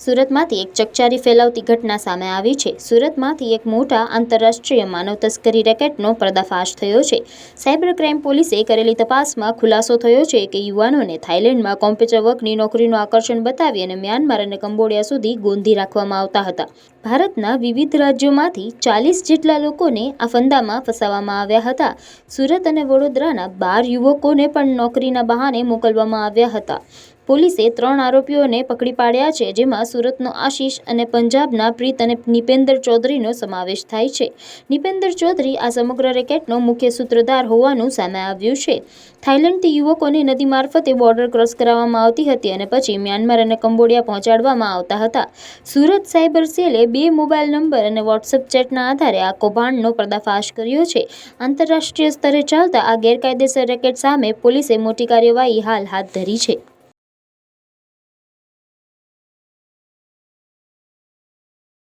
સુરતમાંથી એક ચકચારી ફેલાવતી ઘટના સામે આવી છે. સુરતમાંથી એક મોટા આંતરરાષ્ટ્રીય માનવ તસ્કરી રેકેટનો પર્દાફાશ થયો છે. સાયબર ક્રાઇમ પોલીસે કરેલી તપાસમાં ખુલાસો થયો છે કે યુવાનોને થાઇલેન્ડમાં કોમ્પ્યુટર વર્કની નોકરીનું આકર્ષણ બતાવી અને મ્યાનમાર અને કંબોડિયા સુધી ગોંધી રાખવામાં આવતા હતા. ભારતના વિવિધ રાજ્યોમાંથી ચાલીસ જેટલા લોકોને આ ફંદામાં ફસાવવામાં આવ્યા હતા. સુરત અને વડોદરાના બાર યુવકોને પણ નોકરીના બહાને મોકલવામાં આવ્યા હતા. પોલીસે ત્રણ આરોપીઓને પકડી પાડ્યા છે, જેમાં સુરતનો આશીષ અને પંજાબના પ્રીત અને નિપેન્દર ચૌધરીનો સમાવેશ થાય છે. નિપેન્દર ચૌધરી આ સમગ્ર રેકેટનો મુખ્ય સૂત્રધાર હોવાનું સામે આવ્યું છે. થાઇલેન્ડથી યુવકોને નદી મારફતે બોર્ડર ક્રોસ કરાવવામાં આવતી હતી અને પછી મ્યાનમાર અને કંબોડિયા પહોંચાડવામાં આવતા હતા. સુરત સાયબર સેલે બે મોબાઈલ નંબર અને વોટ્સએપ ચેટના આધારે આ કૌભાંડનો પર્દાફાશ કર્યો છે. આંતરરાષ્ટ્રીય સ્તરે ચાલતા આ ગેરકાયદેસર રેકેટ સામે પોલીસે મોટી કાર્યવાહી હાલ હાથ ધરી છે.